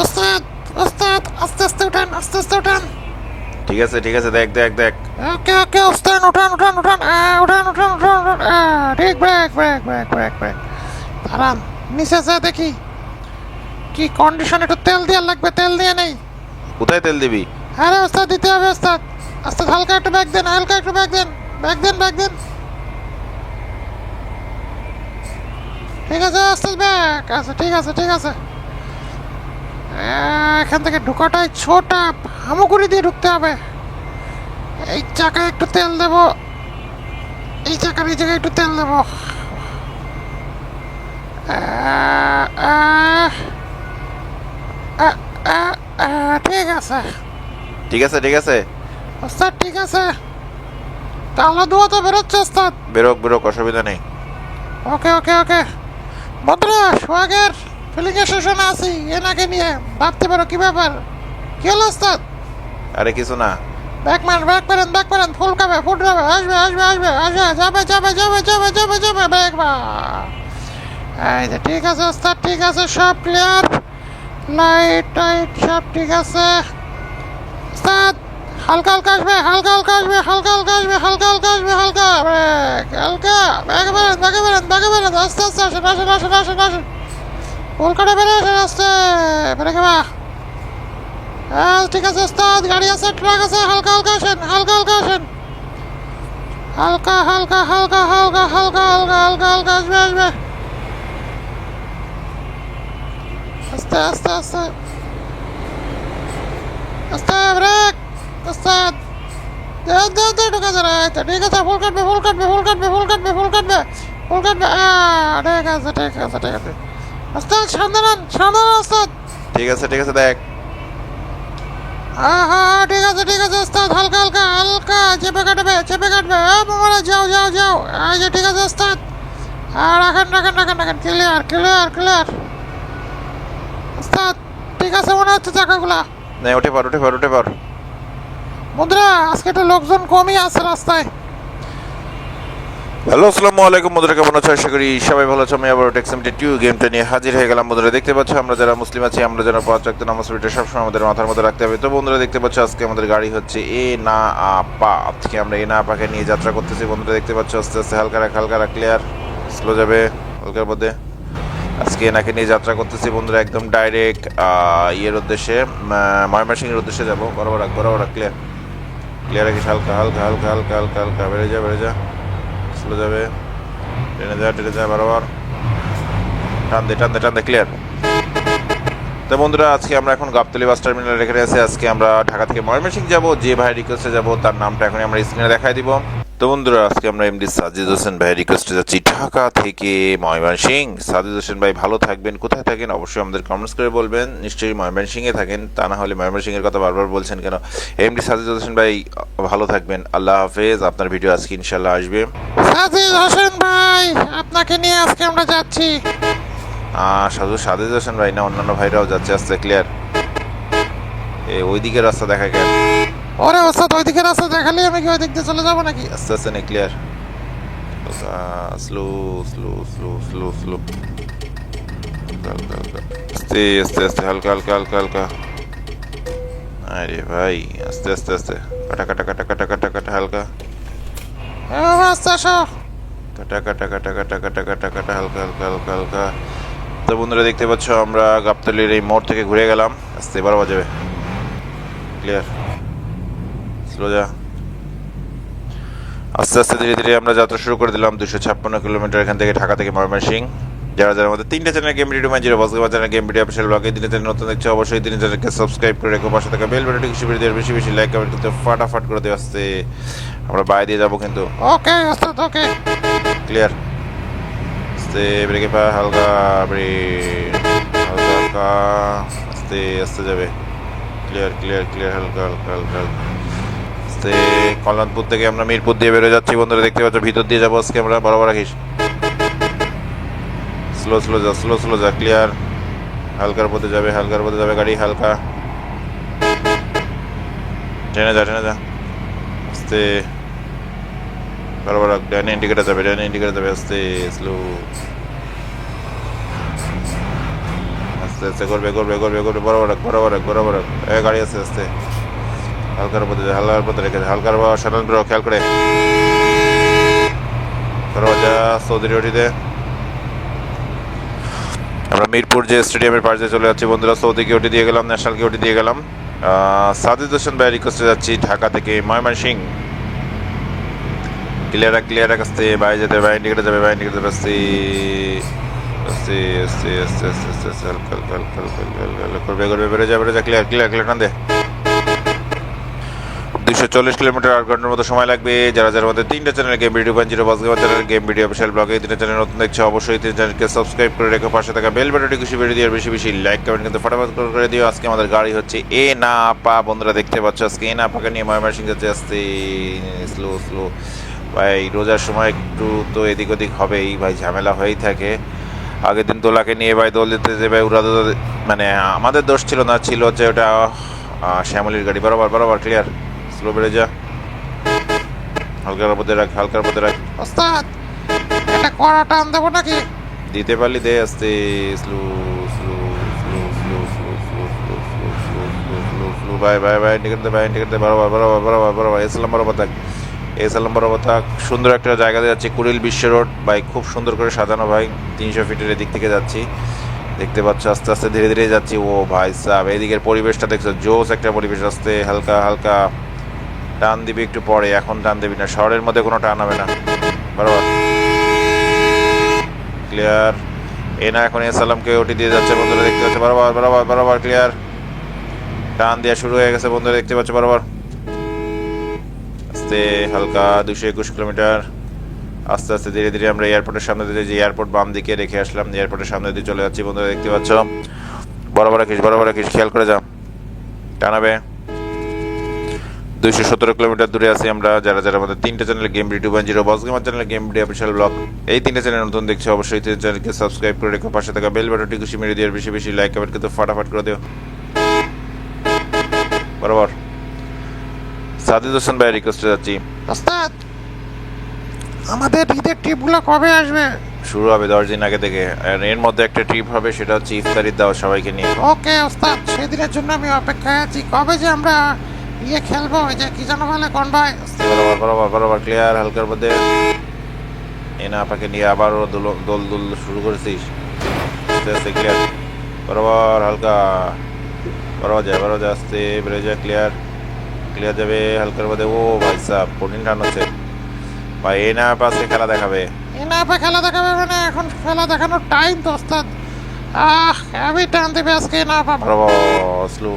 ওস্তাদ ওস্তাদ আস্তে আস্তে উঠান আস্তে আস্তে উঠান। ঠিক আছে ঠিক আছে দেখ দেখ দেখ। ওকে ওকে ওস্তাদ উঠান উঠান উঠান আহ, উঠান উঠান উঠান উঠান ঠিক brake brake brake brake brake দাঁড়ান নিচে যা দেখি। কি কন্ডিশন একটু তেল দেওয়ার লাগবে তেল দিয়ে নেই। কোথায় তেল দিবি? আরে ওস্তাদ দিতে হবে ওস্তাদ। ওস্তাদ হালকা একটু ব্যাগ দেন হালকা একটু ব্যাগ দেন ব্যাগ দেন ব্যাগ দেন। ঠিক আছে ওস্তাদ ব্যাগ আচ্ছা ঠিক আছে ঠিক আছে। এখান থেকে ঢোকাটাই ছোটা হামুগুড়ি দিয়ে ঢুকতে হবে। এই চাকায় একটু তেল দেবো। এই চাকার এই জায়গায় একটু তেল দেবো। ঠিক আছে। ঠিক আছে ঠিক আছে। ওস্তাদ ঠিক আছে। তাহলে দুয়া তো বেরোচ্ছে ওস্তাদ। বেরোক বেরোক অসুবিধা নেই। ওকে ওকে ওকে। বন্ধুরা সোহাগের ফিলিং স্টেশনে আছি এনাকে নিয়ে। ভাবতে পারো কি ব্যাপার? কি হলো ওস্তাদ? আরে কিছু না। ব্যাক মার ব্যাক মারেন ব্যাক মারেন ফুল খাবে ফুল খাবে আসবে আসবে আসবে আসবে যাবে যাবে যাবে যাবে যাবে যাবে ব্যাক এই যে ঠিক আছে ওস্তাদ ঠিক আছে সব ক্লিয়ার লাইট টাইট সব ঠিক আছে। ওস্তাদ হালকা হালকা আসবে হালকা হালকা আসবে হালকা হালকা আসবে হালকা হালকা আসবে হালকা ব্রেক হালকা ব্যাগে বেরেন ব্যাগে বেরেন ব্যাগে বেরেন আস্তে আস্তে আসেন আসেন আসেন আসেন আসেন। কলকাতা বেড়ে আসেন আস্তে ব্রেকে বা হ্যাঁ ঠিক আছে ওস্তাদ গাড়ি আছে ট্রাক আছে হালকা হালকা আসেন হালকা হালকা আসেন হালকা হালকা হালকা হালকা হালকা হালকা হালকা হালকা আসবে আসবে আস্তে আস্তে আস্তে আস্তে ব্রেক ওস্তাদ দে দে দে ঢুকে যা রে ঠিক আছে ফুল কাটবে ফুল কাটবে ফুল কাটবে ফুল কাটবে ফুল কাটবে ফুল কাটবে আহ, ঠিক আছে ঠিক আছে ঠিক আছে ওস্তাদ সামনে সামনে ওস্তাদ ঠিক আছে ঠিক আছে দেখ। হ্যাঁ হ্যাঁ ঠিক আছে ঠিক আছে ওস্তাদ হালকা হালকা হালকা চেপে কাটবে চেপে কাটবে। মোবাইলে যাও যাও যাও। এই যে ঠিক আছে ওস্তাদ আর রাখেন রাখেন রাখেন রাখেন। ক্লিয়ার ক্লিয়ার ক্লিয়ার ওস্তাদ ঠিক আছে মনে হচ্ছে চাকাগুলা। না উঠে পার উঠে পার উঠে পার বন্ধুরা আজকে একটু লোকজন কমই আছে রাস্তায়। হ্যালো, আসসালামু আলাইকুম। বন্ধুরা কেমন আছো? আশা করি সবাই ভালো আছো। আমি আবার টেক্সামিটি টু গেমটা নিয়ে হাজির হয়ে গেলাম। বন্ধুরা দেখতে পাচ্ছ, আমরা যারা মুসলিম আছি, আমরা যারা পাঁচ নামাজ পড়িটা সবসময় আমাদের মাথার মধ্যে রাখতে হবে। তো বন্ধুরা, দেখতে পাচ্ছ, আজকে আমাদের গাড়ি হচ্ছে এ না আপা আজকে আমরা এ না আপাকে নিয়ে যাত্রা করতেছি। বন্ধুরা, দেখতে পাচ্ছ, আস্তে আস্তে হালকা রাখ হালকা রাখ ক্লিয়ার স্লো যাবে হালকার মধ্যে। আজকে এনাকে নিয়ে যাত্রা করতেছি। বন্ধুরা, একদম ডাইরেক্ট ইয়ের উদ্দেশ্যে ময়মনসিংহের উদ্দেশ্যে যাব। বরাবর রাখ বরাবর রাখ ক্লিয়ার ক্লিয়ার রাখিস হালকা হালকা হালকা হালকা হালকা হালকা, বেড়ে যা বেড়ে যা। স্লো যাবে। ট্রেনে যায় ট্রেনে যায় বরাবর। টান দে টান দে টান দে ক্লিয়ার তো বন্ধুরা, আজকে আমরা এখন গাবতলি বাস টার্মিনাল রেখে আছি আজকে আমরা ঢাকা থেকে ময়মনসিংহ যাব, যে ভাই রিকোয়েস্টে যাব, তার নামটা এখন আমরা স্ক্রিনে দেখাই দিব। তো বন্ধুরা আজকে আমরা এমডি সাজিদ হোসেন ভাই রিকোয়েস্টে যাচ্ছি ঢাকা থেকে ময়মনসিংহ। সাজিদ হোসেন ভাই ভালো থাকবেন। কোথায় থাকেন? অবশ্যই আমাদের কমেন্টস করে বলবেন। নিশ্চয়ই ময়মনসিংহে থাকেন। তা না হলে ময়মনসিংহের কথা বারবার বলছেন কেন? এমডি সাজিদ হোসেন ভাই ভালো থাকবেন। আল্লাহ হাফেজ। আপনার ভিডিও আজকে ইনশাল্লাহ আসবে। সাজিদ হোসেন ভাই আপনাকে নিয়ে আজকে আমরা যাচ্ছি। শুধু সাদিদ হোসেন ভাই না অন্যান্য ভাইরাও যাচ্ছে আস্তে ক্লিয়ার এ ওইদিকে রাস্তা দেখা গেল। ওরে ওস্তাদ ওইদিকে রাস্তা দেখালে আমি কি ওই দিক দিয়ে চলে যাব নাকি আস্তে আস্তে নে clear slow slow slow slow slow আস্তে আস্তে আস্তে হালকা হালকা হালকা হালকা আরে ভাই আস্তে আস্তে আস্তে কাটা কাটা কাটা কাটা কাটা কাটা হালকা আস্তে আসো কাটা কাটা কাটা কাটা কাটা কাটা কাটা হালকা হালকা হালকা হালকা তো বন্ধুরা দেখতে পাচ্ছ আমরা গাবতলির এই মোড় থেকে ঘুরে গেলাম আস্তে এবার বাজাবে ক্লিয়ার আস্তে আস্তে ধীরে ধীরে আমরা যাত্রা শুরু করে দিলাম দুশো ছাপ্পান্ন কিলোমিটার এখান থেকে ঢাকা থেকে ময়মনসিংহ। যারা যারা আমাদের তিনটে চ্যানেল গেম ভিডিও মাঝে বসকে বাজার গেম ভিডিও অফিসিয়াল ব্লগে দিনে চ্যানেল নতুন দেখছে অবশ্যই দিনে চ্যানেলকে সাবস্ক্রাইব করে রেখো পাশে থাকা বেল বাটনটি কিছু ভিডিও বেশি বেশি লাইক কমেন্ট করতে ফাটাফাট করে দিয়ে আসতে। আমরা বাইরে দিয়ে যাব কিন্তু। ওকে ওকে ক্লিয়ার আস্তে ব্রেকে পা হালকা ব্রেক হালকা হালকা আস্তে আস্তে যাবে। ক্লিয়ার ক্লিয়ার ক্লিয়ার হালকা হালকা হালকা হালকা। আস্তে কল্যাণপুর থেকে আমরা মিরপুর দিয়ে বেরো যাচ্ছি। বন্ধুরা, দেখতে পাচ্ছ, ভিতর দিয়ে যাব আজকে আমরা। বরাবর রাখিস। স্লো স্লো যা স্লো স্লো যা ক্লিয়ার হালকার পথে যাবে, হালকার পথে যাবে গাড়ি, হালকা। ট্রেনে যা ট্রেনে যা। আস্তে। বরাবর ডাইনে ইন্ডিকেটার যাবে, ডাইনে ইন্ডিকেটার যাবে, আস্তে স্লো আস্তে আস্তে, করবে করবে করবে করবে, বরাবর বরাবর বরাবর। এ, গাড়ি আস্তে আস্তে। হালকার যা, হালকার উপরে রেখে হালকার বা সাধারণ খেয়াল করে যা সৌদি আমরা মিরপুর যে স্টেডিয়ামের পাশে চলে যাচ্ছি বন্ধুরা সৌদিকে ওটি দিয়ে গেলাম ন্যাশনালকে ওটি দিয়ে গেলাম সাদিদ হোসেন ভাই রিকোয়েস্টে যাচ্ছি ঢাকা থেকে ময়মনসিং ক্লিয়ার ক্লিয়ার আসতে বাইরে যেতে বাইরে ইন্ডিকেটে যাবে বাইরে ইন্ডিকেটে যাবে হালকা হালকা হালকা হালকা হালকা হালকা করবে করবে বেড়ে যা বেড়ে যা ক্লিয়ার ক্লিয়ার ক্লিয়ার টান দে চল্লিশ কিলোমিটার আট ঘণ্টার মতো সময় লাগবে। যারা যারা আমাদের তিনটা চ্যানেল গেম ভিডিও পান zero boss gamer channel game video official ব্লগে এই তিনটা চ্যানেল নতুন দেখছে, অবশ্যই তিন চ্যানেলকে সাবস্ক্রাইব করে রেখে, পাশে থাকা বেল বাটনটি খুশি বেরিয়ে দিয়ে বেশি বেশি লাইক কমেন্ট কিন্তু ফটাফট করে দিও। আজকে আমাদের গাড়ি হচ্ছে এ না পা, বন্ধুরা দেখতে পাচ্ছ আজকে এ না পাকে নিয়ে ময়মনসিং যাচ্ছে আসতে স্লো স্লো ভাই, রোজার সময় একটু তো এদিক ওদিক হবেই, ভাই, ঝামেলা হয়েই থাকে। আগের দিন তোলাকে নিয়ে ভাই দোল দিতে যে ভাই উড়া মানে আমাদের দোষ ছিল না, ছিল যে ওটা শ্যামলির গাড়ি। বরাবর বরাবর ক্লিয়ার স্লো বেড়ে যা হালকার মধ্যে রাখ হালকার মধ্যে রাখ ওস্তাদ এটা কড়া টান দেবো নাকি দিতে পারলি দে আস্তে slow slow slow slow slow slow slow slow slow slow slow slow by বাই বাই ইন্ডিকেট দে বাই ইন্ডিকেট দে বরাবর বরাবর বরাবর বরাবর এসলাম বরাবর থাক এসলাম বরাবর থাক সুন্দর একটা জায়গাতে যাচ্ছি কুড়িল বিশ্ব রোড ভাই খুব সুন্দর করে সাজানো ভাই তিনশো ফিটের দিক থেকে যাচ্ছি দেখতে পাচ্ছ আস্তে আস্তে ধীরে ধীরে যাচ্ছি ও ভাই সাহেব এইদিকের পরিবেশটা দেখছ জোস একটা পরিবেশ আস্তে হালকা হালকা টান দিবি একটু পরে, এখন টান দিবি না। শহরের মধ্যে কোনো টান হবে না। বরাবর। ক্লিয়ার এ না, এখন এসালামকে ওটি দিয়ে যাচ্ছে, বন্ধুরা দেখতে পাচ্ছে। বরাবর বরাবর বরাবর ক্লিয়ার টান দেওয়া শুরু হয়ে গেছে, বন্ধুরা দেখতে পাচ্ছে, বরাবর। আস্তে, হালকা দুশো একুশ কিলোমিটার। আস্তে আস্তে, ধীরে ধীরে আমরা এয়ারপোর্টের সামনে দিয়ে যে এয়ারপোর্ট বাম দিকে রেখে আসলাম এয়ারপোর্টের সামনে দিয়ে চলে যাচ্ছি, বন্ধুরা দেখতে পাচ্ছ। বরাবর রাখিস বড় রাখিস খেয়াল করে যা। টানাবে দুইশো সতেরো কিলোমিটার দূরে আছি আমরা। যারা যারা আমাদের তিনটে channel game video one zero boss gamer channel game video official blog এই তিনটে চ্যানেল নতুন দেখছ অবশ্যই তিন চ্যানেলকে সাবস্ক্রাইব করে রেখো। পাশে থাকা বেল বাটনটি খুশি মেরে দিয়ে আর বেশি বেশি লাইক কমেন্ট কিন্তু ফাটাফাট করে দিও। বরাবর। সাদিদ হোসেন ভাই রিকোয়েস্টে যাচ্ছি। ওস্তাদ আমাদের ঈদের ট্রিপগুলো কবে আসবে? শুরু হবে দশ দিন আগে থেকে। আর এর মধ্যে একটা ট্রিপ হবে সেটা হচ্ছে ইফতারির দাওয়া সবাইকে নিয়ে। ওকে ওস্তাদ সেদিনের জন্য আমি অপেক্ষায় আছি। কবে যে আমরা ইয়ে খেলব ওই যে কি যেন বলে কোন ভাই? বরাবর বরাবর বরাবর ক্লিয়ার হালকার মধ্যে। এ না আপনাকে নিয়ে আবারও দোল দোল শুরু করেছিস। আস্তে ক্লিয়ার বরাবর হালকা। বরাবর যায় বরাবর যায় আস্তে বেড়ে যায় ক্লিয়ার ক্লিয়ার যাবে হালকার মধ্যে। ও ভাই সাহ কঠিন রান হচ্ছে। ভাই এ না পাশে খেলা দেখাবে। এনাপে খেলা দেখাবে মানে এখন খেলা দেখানোর টাইম তো ওস্তাদ। আহ আমি টান দেবে আজকে না পাবো বরাবর স্লো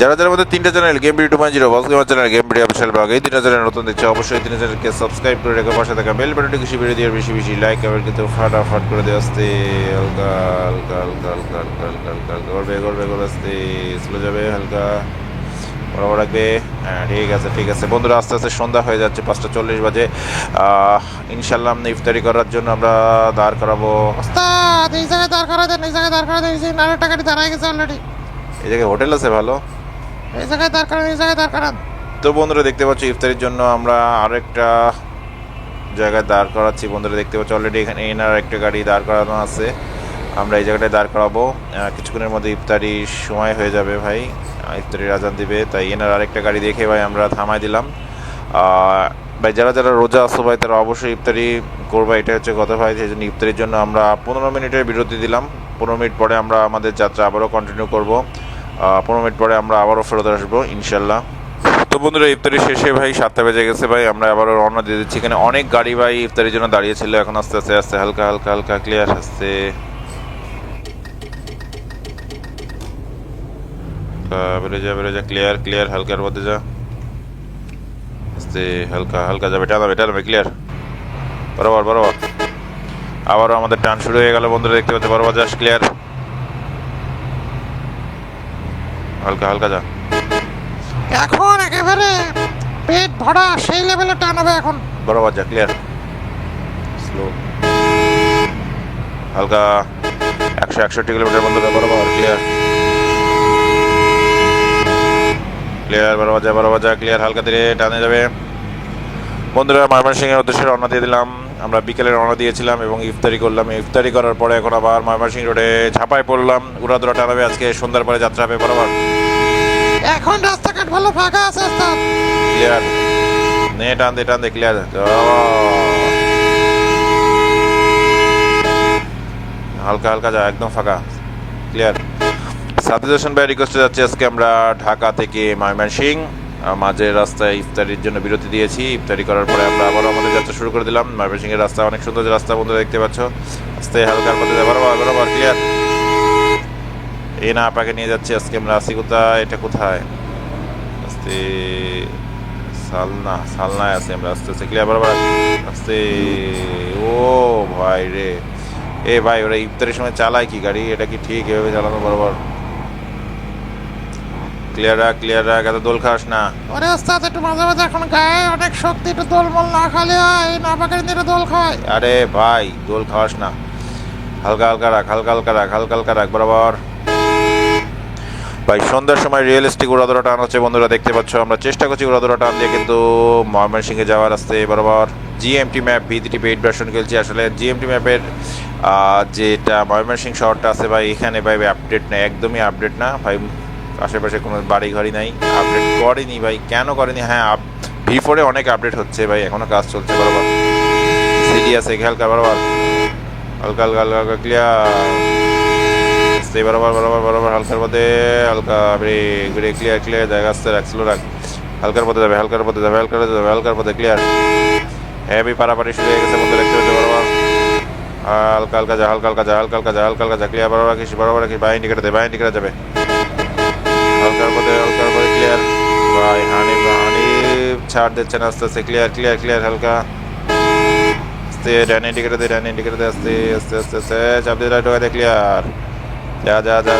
যারা যারা আমাদের তিনটা channel game BD two point zero boss gamer channel game BD official blog এই তিনটা চ্যানেল নতুন দিচ্ছে অবশ্যই তিনটা চ্যানেলকে সাবস্ক্রাইব করে রেখে পাশে থাকা বেল বাটনটি খুশি বেড়ে দিয়ে বেশি বেশি লাইক আবার কিন্তু ফাটাফাট করে দিয়ে আসতে হালকা হালকা হালকা হালকা হালকা হালকা হালকা করবে করবে করে আসতে স্লো যাবে হালকা বরাবর রাখবে হ্যাঁ ঠিক আছে ঠিক আছে। বন্ধুরা আস্তে আস্তে সন্ধ্যা হয়ে যাচ্ছে পাঁচটা চল্লিশ বাজে। ইনশাল্লাহ ইফতারি করার জন্য আমরা দাঁড় করাবো। এই জায়গায় দাঁড় করা দেন এই জায়গায় দাঁড় করা দেন দাঁড়ায় গেছে অলরেডি এই জায়গায় হোটেল আছে ভালো? এই জায়গায় দাঁড় করান এই জায়গায় দাঁড় করান। তো বন্ধুরা দেখতে পাচ্ছ ইফতারির জন্য আমরা আরেকটা জায়গায় দাঁড় করাচ্ছি। বন্ধুরা দেখতে পাচ্ছ অলরেডি এখানে এনার একটা গাড়ি দাঁড় করানো আছে। আমরা এই জায়গাটায় দাঁড় করাবো। কিছুক্ষণের মধ্যে ইফতারির সময় হয়ে যাবে ভাই। আহ, ইফতারির আজান দিবে। তাই এনার আরেকটা গাড়ি দেখে ভাই আমরা থামাই দিলাম। ভাই যারা যারা রোজা আসো ভাই তারা অবশ্যই ইফতারি করবে। এটা হচ্ছে কথা ভাই সেই জন্য ইফতারির জন্য আমরা পনেরো মিনিটের বিরতি দিলাম। পনেরো মিনিট পরে আমরা আমাদের যাত্রা আবারও কন্টিনিউ করব। পনেরো মিনিট পরে আমরা আবারও ফেরত আসব ইনশাল্লাহ তো বন্ধুরা ইফতারি শেষে ভাই সাতটা বেজে গেছে ভাই। আমরা আবারও রওনা দিয়ে দিচ্ছি। এখানে অনেক গাড়ি ভাই ইফতারির জন্য দাঁড়িয়ে ছিল। এখন আস্তে আস্তে আস্তে হালকা হালকা হালকা ক্লিয়ার আসতে বেড়ে যা বেড়ে যা ক্লিয়ার ক্লিয়ার হালকার মধ্যে যা। আস্তে হালকা হালকা যাবে টানাবে টানাবে ক্লিয়ার বরাবর বরাবর। আবারও আমাদের টান শুরু হয়ে গেল বন্ধুরা দেখতে পাচ্ছে বরাবর যাস ক্লিয়ার হালকা হালকা যা। এখন একেবারে পেট ভরা সেই লেভেলে টান হবে এখন। বরাবর যা ক্লিয়ার স্লো হালকা। একশো একষট্টি কিলোমিটার বন্ধুরা বরাবর ক্লিয়ার ক্লিয়ার বরাবর যা বরাবর যা ক্লিয়ার হালকা ধীরে টানে যাবে। বন্ধুরা ময়মনসিংহের উদ্দেশ্যে রওনা দিয়ে দিলাম। আমরা বিকেলে রওনা দিয়েছিলাম এবং ইফতারি করলাম। ইফতারি করার পরে এখন আবার ময়মনসিংহ রোডে ঝাঁপায় পড়লাম। উড়াদুরা টানাবে আজকে সন্ধ্যার পরে যাত্রা হবে বরাবর। এখন রাস্তাঘাট ভালো ফাঁকা আছে ক্লিয়ার নে টান দে টান দে ক্লিয়ার হালকা হালকা যা একদম ফাঁকা। ক্লিয়ার সাদিদ হোসেন ভাই রিকোয়েস্টে যাচ্ছি। আজকে আমরা ঢাকা থেকে ময়মনসিং মাঝের রাস্তায় ইফতারির জন্য বিরতি দিয়েছি। ইফতারি করার পরে আমরা আবার আমাদের যাত্রা শুরু করে দিলাম। ময়মনসিংহের রাস্তা অনেক সুন্দর রাস্তা বন্ধুরা দেখতে পাচ্ছ। আস্তে হালকার মধ্যে বরাবর বরাবর ক্লিয়ার এই না, আপাকে নিয়ে যাচ্ছি। আজকে আমরা আসি কোথায়? এটা কোথায়? আস্তে, সালনা, সালনায় আছে আমরা। আস্তে আস্তে ক্লিয়ার বরাবর আস্তে, ও ভাই রে। এ ভাই, ওরা ইফতারের সময় চালায় কি গাড়ি? এটা কি ঠিক? এভাবে চালানো বরাবর? ক্লিয়ার রাখ ক্লিয়ার রাখ এত দোল খাস না। ওরে ওস্তাদ একটু মাঝে মাঝে এখন গায়ে অনেক শক্তি একটু দোলমল না খালে হয় এই না পাকের দিনে দোল খায়। আরে ভাই দোল খাওয়াস না। হালকা হালকা রাখ হালকা হালকা রাখ হালকা হালকা রাখ বরাবর। ভাই সন্ধ্যার সময় রিয়েলিস্টিক উড়াদোড়া টান হচ্ছে বন্ধুরা দেখতে পাচ্ছ আমরা চেষ্টা করছি উড়াদোড়া টান দিয়ে কিন্তু ময়মনসিংহে যাওয়ার রাস্তায় বরাবর। জিএমটি ম্যাপ ভিডিটি পেইড ভার্সন খেলছি আসলে। জিএমটি ম্যাপের যেটা ময়মনসিংহ শহরটা আছে ভাই এখানে ভাই আপডেট নেই একদমই আপডেট না। ভাই আশেপাশে কোনো বাড়ি ঘরই নাই আপডেট করেনি ভাই। কেন করেনি? হ্যাঁ ভি ফোরে অনেক আপডেট হচ্ছে ভাই এখনও কাজ চলছে বরাবর। সিডি আছে হালকা বরাবর। হালকা হালকা হালকা হালকা ক্লিয়ার বরাবর বরাবর বরাবর, হালকার পথে, হালকা ব্রেক ব্রেক ক্লিয়ার ক্লিয়ার জায়গা আসতে রাখ স্লো রাখ হালকার পথে যাবে, হালকার পথে যাবে, হালকার পথে যাবে, হালকার পথে ক্লিয়ার হেভি পারাপারি শুরু হয়ে গেছে, বন্ধু, দেখতে পাচ্ছি বরাবর। হালকা হালকা, যা, হালকা হালকা, যা, হালকা হালকা, যা, হালকা ক্লিয়ার বরাবর রাখিস বরাবর রাখিস বাই ইন্ডিকেটার দে বাই যাবে হালকার পথে হালকার পথে ক্লিয়ার ভাই হানি হানি ছাড় দিচ্ছে না আস্তে আস্তে ক্লিয়ার ক্লিয়ার ক্লিয়ার হালকা আস্তে ডান ইন্ডিকেটার দে ডান ইন্ডিকেটার দে আস্তে আস্তে আস্তে আস্তে চাপ দিয়ে রাইট দে ক্লিয়ার যা যা যা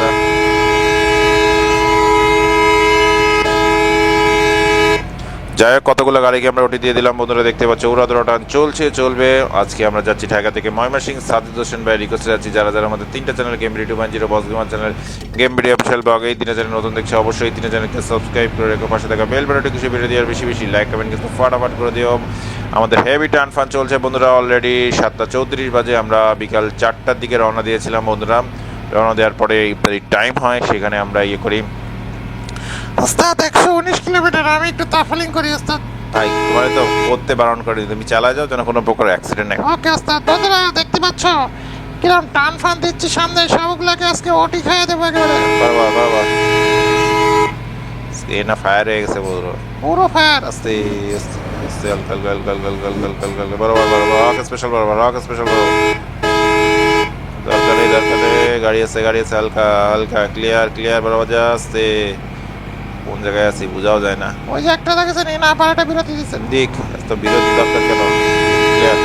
যাই হোক, কতগুলো গাড়িকে আমরা ওটি দিয়ে দিলাম। বন্ধুরা দেখতে পাচ্ছ উড়াদোড়া টান চলছে, চলবে। আজকে আমরা যাচ্ছি ঢাকা থেকে ময়মনসিং সাদিদ হোসেন ভাই রিকোয়েস্টে যাচ্ছি, যারা যারা আমাদের তিনটা channel game video one zero boss gamer channel game video official blog এই তিনটা চ্যানেল নতুন দেখছে অবশ্যই তিনটা চ্যানেলকে সাবস্ক্রাইব করে রেখো, পাশে থাকা বেল বাটনটি খুশি ভিডিও দেওয়ার বেশি বেশি লাইক কমেন্ট কিন্তু ফাটাফাট করে দিও। আমাদের হেভি টান ফান চলছে বন্ধুরা অলরেডি সাতটা চৌত্রিশ বাজে, আমরা বিকাল চারটার দিকে রওনা দিয়েছিলাম বন্ধুরা। রওনা দেওয়ার পরে টাইম হয়, সেখানে আমরা ইয়ে করি। ওস্তাদ একশো উনিশ কিলোমিটার আমি একটু তাফালিং করি ওস্তাদ। তাই তোমার তো করতে বারণ করে তুমি চালায় যাও যেন কোনো প্রকার অ্যাক্সিডেন্ট নেই ওকে ওস্তাদ বন্ধুরা দেখতে পাচ্ছ? কিরম টান ফান দিচ্ছি সামনে সবগুলোকে আজকে ওটি খাইয়ে দেবো একেবারে। বারবার বারবার এ না ফায়ার হয়ে গেছে বলব পুরো ফায়ার আস্তে আস্তে আস্তে হালকা হালকা হালকা হালকা হালকা হালকা হালকা হালকা বরাবর বরাবর রক স্পেশাল বরাবর রক স্পেশাল দরকারে দরকারে গাড়ি আছে গাড়ি আছে হালকা হালকা ক্লিয়ার ক্লিয়ার বরাবর আস্তে। কোন জায়গায় আছি বোঝাও যায় না। ওই যে একটা দেখেছেন এই না পারাটা বিরতি দিচ্ছেন দিক এত বিরোধী দরকার কেন? ক্লিয়ার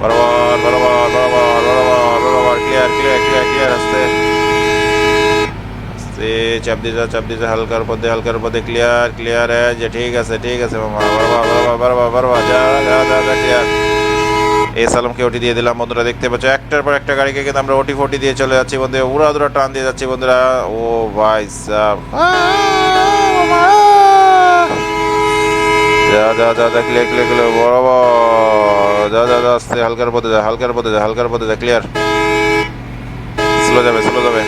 বরাবর বরাবর বরাবর বরাবর বরাবর ক্লিয়ার ক্লিয়ার ক্লিয়ার ক্লিয়ার আস্তে। আস্তে চাপ দিয়ে যা চাপ দিয়ে যা হালকার পথে হালকার পথে ক্লিয়ার ক্লিয়ার যে ঠিক আছে ঠিক আছে মামা বরাবর বরাবর বরাবর বরাবর যা যা যা যা ক্লিয়ার এই সালামকে ওটি দিয়ে দিলাম। বন্ধুরা দেখতে পাচ্ছ, একটার পর একটা গাড়িকে কিন্তু আমরা ওটি ফোটি দিয়ে চলে যাচ্ছি। বন্ধু উড়া দুরা টান দিয়ে যাচ্ছি বন্ধুরা। ও ভাই যা যা যা যা ক্লিয়ার ক্লিয়ার ক্লিয়ার বরাবর। যা যা যা আস্তে হালকার পথে যা, হালকার পথে যা, হালকার পথে যা ক্লিয়ার স্লো যাবে স্লো যাবে।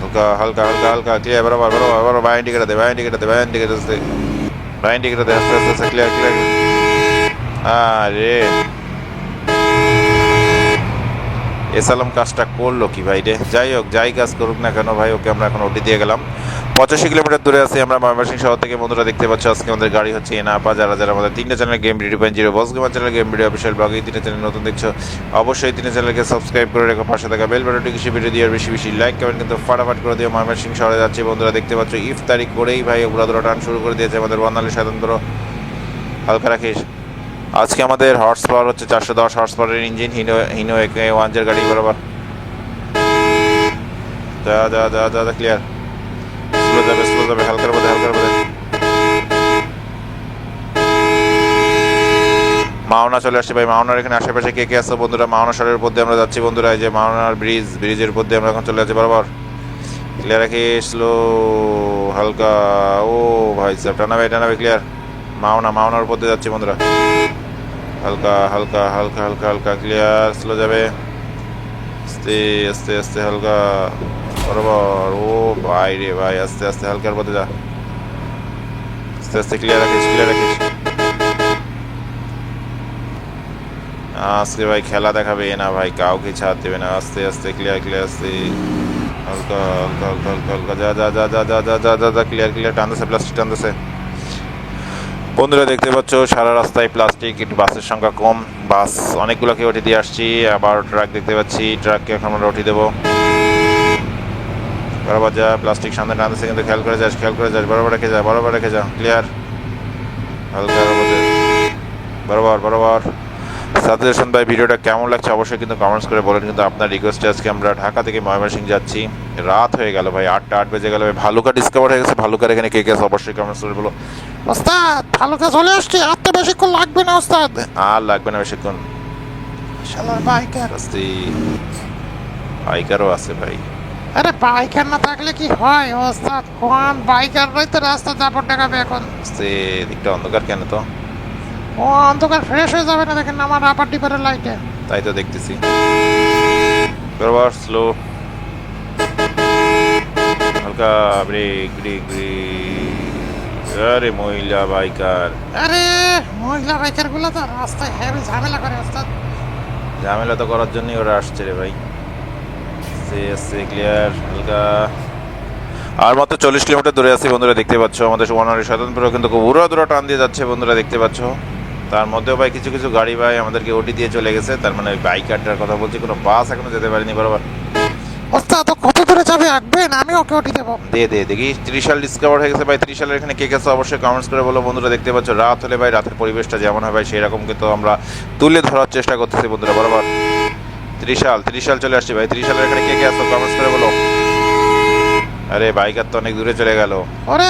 হালকা হালকা হালকা হালকা ক্লিয়ার বরাবর বরাবর বরাবর। বাই ইন্ডিকেটার দে বাই ইন্ডিকেটার দে বাই ইন্ডিকেটার দে বাই ইন্ডিকেটার দে আস্তে আস্তে আস্তে ক্লিয়ার ক্লিয়ার আরে। এসালাম কাজটা করল কি ভাই রে? যাই হোক, যাই কাজ করুক না কেন ভাই, ওকে আমরা এখন ওটি দিয়ে গেলাম। পঁচাশি কিলোমিটার দূরে আছি আমরা ময়মনসিং শহর থেকে বন্ধুরা দেখতে পাচ্ছ, আজকে আমাদের গাড়ি হচ্ছে এনাপা যারা যারা আমাদের তিনটা channel game video point zero boss gamer channel game video official blog এই তিনটা চ্যানেল নতুন দেখছ, অবশ্যই তিনটা চ্যানেলকে সাবস্ক্রাইব করে রেখো, পাশে থাকা বেল বাটনটি কিছু ভিডিও দিয়ে বেশি বেশি লাইক কমেন্ট কিন্তু ফাটাফাট করে দিও ময়মনসিং শহরে যাচ্ছি, বন্ধুরা দেখতে পাচ্ছ, ইফতারি করেই ভাই, উড়াদুরা টান শুরু করে দিয়েছে আমাদের বর্ণালী স্বাতন্ত্র হালকা রাখিস। আজকে আমাদের হর্স পাওয়ার হচ্ছে চারশো দশ হর্স পাওয়ারের ইঞ্জিন হিনো হিনো একে ওয়ানজের গাড়ি, বরাবর। যা যা যা ক্লিয়ার স্লো যাবে স্লো যাবে, হালকার মধ্যে হালকার মধ্যে মাওনা চলে আসছে ভাই, মাওনার এখানে আশেপাশে কে কে আছে বন্ধুরা? মাওনা শহরের উপর দিয়ে আমরা যাচ্ছি বন্ধুরা, এই যে মাওনার ব্রিজ ব্রিজের উপর দিয়ে আমরা এখন চলে যাচ্ছি, বরাবর। ক্লিয়ার রাখি স্লো হালকা। ও ভাই সাহেব টানাবে টানাবে ক্লিয়ার মাওনা, মাওনার উপর দিয়ে যাচ্ছে বন্ধুরা। হালকা হালকা হালকা হালকা হালকা ক্লিয়ার স্লো যাবে। আস্তে আস্তে আস্তে, হালকা। বরাবর। ও ভাই রে ভাই, আস্তে আস্তে, হালকার পথে যা। আস্তে আস্তে ক্লিয়ার রাখিস ক্লিয়ার রাখিস। আজকে ভাই, খেলা দেখাবে না ভাই, কাউকে ছাড় দেবে না। আস্তে আস্তে ক্লিয়ার ক্লিয়ার আস্তে। হালকা হালকা হালকা হালকা হালকা যা যা যা যা যা যা যা যা ক্লিয়ার ক্লিয়ার টানতেছে প্লাস্টিক টানতেছে। বন্ধুরা দেখতে পাচ্ছ, সারা রাস্তায় প্লাস্টিক বাসের সংখ্যা কম। বাস, অনেকগুলোকে ওঠে দিয়ে আসছি, আবার ট্রাক দেখতে পাচ্ছি ট্রাককে এখন আমরা রটি দেবো। বরাবর যা প্লাস্টিক সামনে টানতেছে কিন্তু খেয়াল করে যাস, খেয়াল করে যাস বরাবর রেখে যা বরাবর রেখে যা ক্লিয়ার হালকা বরাবর বরাবর সাজেশন ভাই ভিডিওটা কেমন লাগছে অবশ্যই কিন্তু কমেন্টস করে বলেন। কিন্তু আপনার রিকোয়েস্টে আজকে আমরা ঢাকা থেকে ময়মনসিংহ যাচ্ছি। রাত হয়ে গেল ভাই আটটা আট বেজে গেল ভাই। ভালুকা ডিসকভার হয়ে গেছে ভালুকার এখানে কে কে আছে অবশ্যই কমেন্টস করে বলো। ওস্তাদ ভালো কাজ চলে আসছে। আর তো বেশিক্ষণ লাগবে না ওস্তাদ। আর লাগবে না বেশিক্ষণ। শালার বাইকার আস্তে বাইকারও আছে ভাই। আরে বাইকার না থাকলে কি হয় ওস্তাদ? কোন বাইকাররাই তো রাস্তা দাপট দেখাবে এখন। আস্তে দিকটা অন্ধকার কেন তো? ও অন্ধকার ফ্রেশ হয়ে যাবে না দেখেন আমার আপার ডিপারের লাইটে তাই তো দেখতেছি। বরাবর স্লো হালকা ব্রেক ব্রেক ব্রেক আরে মহিলা বাইকার। আরে মহিলা বাইকারগুলো তো রাস্তায় হেভি ঝামেলা করে ওস্তাদ। ঝামেলা তো করার জন্যই ওরা আসছে রে ভাই। সে এসছে ক্লিয়ার হালকা। আর মাত্র চল্লিশ কিলোমিটার দূরে আছি বন্ধুরা দেখতে পাচ্ছ। আমাদের সুবর্ণারী স্বতন্ত্র কিন্তু খুব উড়া দুরা টান দিয়ে যাচ্ছে বন্ধুরা দেখতে পাচ্ছ। তার মধ্যেও ভাই কিছু কিছু গাড়ি ভাই আমাদেরকে ওটি দিয়ে চলে গেছে। তার মানে বাইকারটার কথা বলছি কোনো বাস এখনও যেতে পারেনি বরাবর। ওস্তাদ কত দূরে যাবে? আঁকবেন আমি ওকে ওটি দেবো। দে দে দেখি ত্রিশাল ডিসকভার হয়ে গেছে ভাই। ত্রিশালের এখানে কে গেছে অবশ্যই কমেন্টস করে বলো। বন্ধুরা দেখতে পাচ্ছ রাত হলে ভাই রাতের পরিবেশটা যেমন হয় ভাই সেই রকম কিন্তু আমরা তুলে ধরার চেষ্টা করতেছি বন্ধুরা বরাবর। ত্রিশাল ত্রিশাল চলে আসছি ভাই। ত্রিশালের এখানে কে কে আসো কমেন্টস করে বলো। আরে বাইকার তো অনেক দূরে চলে গেল। ওরে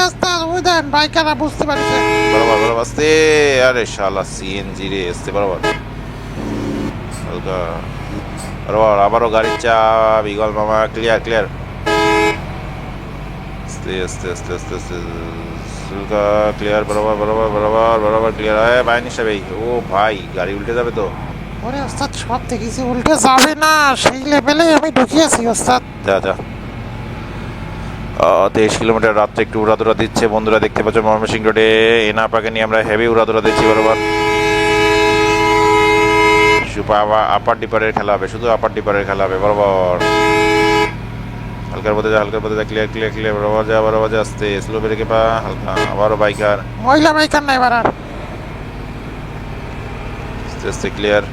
দেন বাইকাররা বুঝতে পারছে। বরাবর বরাবর আসতে আরে শালা সিএনজি রে আসতে বরাবর। হালকা। বরাবর আবারও গাড়ির চাপ ইগল মামা ক্লিয়ার ক্লিয়ার আস্তে আস্তে আস্তে আস্তে আস্তে হালকা ক্লিয়ার বরাবর বরাবর বরাবর বরাবর ক্লিয়ার হয় বাইনি সাহেব ও ভাই গাড়ি উল্টে যাবে তো। ওরে ওস্তাদ সব দেখেছি উল্টে যাবে না সেই লেভেলে আমি ঢুকিয়েছি ওস্তাদ। যা যা। তেইশ কিলোমিটার রাত্রে একটু উড়াদুরা দিচ্ছে। বন্ধুরা দেখতে পাচ্ছ ময়মনসিংহ রোডে এনা পাকে নিয়ে আমরা হেভি উড়াদুরা দিচ্ছি বরাবর। আপার ডিপারের খেলা হবে শুধু আপার ডিপারের খেলা হবে বরাবর। হালকার মধ্যে যা হালকার মধ্যে যা ক্লিয়ার ক্লিয়ার ক্লিয়ার বরাবর যা বরাবর যা আসতে স্লো ব্রেকে পা হালকা আবারও বাইকার মহিলা বাইকার নাই এবার আর। আস্তে আস্তে ক্লিয়ার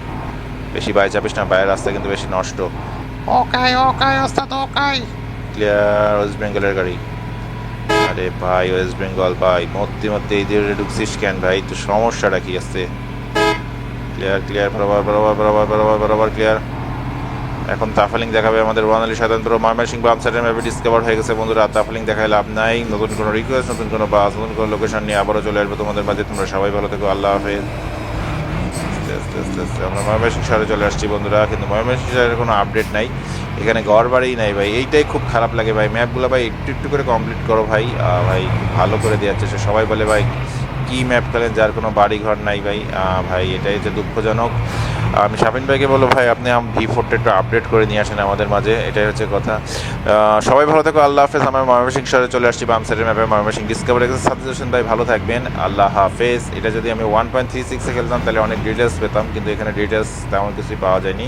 বেশি বাই চাপিস না বাইরের রাস্তা কিন্তু বেশি নষ্ট। ওকাই ওকাই ওস্তাদ ওকাই। ক্লিয়ার ওয়েস্ট বেঙ্গলের গাড়ি। আরে ভাই ওয়েস্ট বেঙ্গল ভাই, মধ্যে মধ্যে এই দিয়ে ঢুকছিস কেন ভাই? তো সমস্যাটা কি আছে? ক্লিয়ার ক্লিয়ার বরাবর বরাবর বরাবর বরাবর বরাবর ক্লিয়ার এখন তাফালিং দেখাবে আমাদের ওয়ানালি স্বাতন্ত্র ময়মনসিংহ বাম সাইডের ম্যাপে ডিসকভার হয়ে গেছে বন্ধুরা। তাফালিং দেখায় লাভ নাই। নতুন কোনো রিকোয়েস্ট নতুন কোনো বাস নতুন কোনো লোকেশন নিয়ে আবারও চলে আসব তোমাদের মাঝে। তোমরা সবাই ভালো থেকো, আল্লাহ হাফেজ। আমরা ময়মনসিংহ শহরে চলে আসছি বন্ধুরা। কিন্তু ময়মনসিংহ শহরের কোনো আপডেট নাই। এখানে ঘর বাড়ি নাই ভাই। এইটাই খুব খারাপ লাগে ভাই। ম্যাপগুলো ভাই একটু একটু করে কমপ্লিট করো ভাই। ভাই ভালো করে দেওয়ার চেষ্টা। সবাই বলে ভাই, কী ম্যাপ খেলেন যার কোনো বাড়ি ঘর নাই ভাই? ভাই, এটাই যে দুঃখজনক। আমি শাপিন ভাইকে বলব, ভাই, আপনি ভি ফোরটা একটু আপডেট করে নিয়ে আসেন আমাদের মাঝে, এটাই হচ্ছে কথা। সবাই ভালো থেকো, আল্লাহ হাফেজ। আমার ময়মনসিংহ শহরে চলে আসছি, বাম সাইডের ম্যাপে ময়মনসিংহ ডিসকভার এক্সেস সাজেশন ভাই, ভালো থাকবেন, আল্লাহ হাফেজ। এটা যদি আমি ওয়ান পয়েন্ট থ্রি সিক্সে খেলতাম, তাহলে অনেক ডিটেলস পেতাম, কিন্তু এখানে ডিটেলস তেমন কিছুই পাওয়া যায়নি।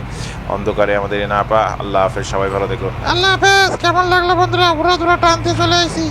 অন্ধকারে আমাদের না পা আল্লাহ হাফেজ, সবাই ভালো থেকো। আল্লাহ হাফেজ, কেমন লাগল বন্ধুরা? দুরা টানতে চলে এসেছি।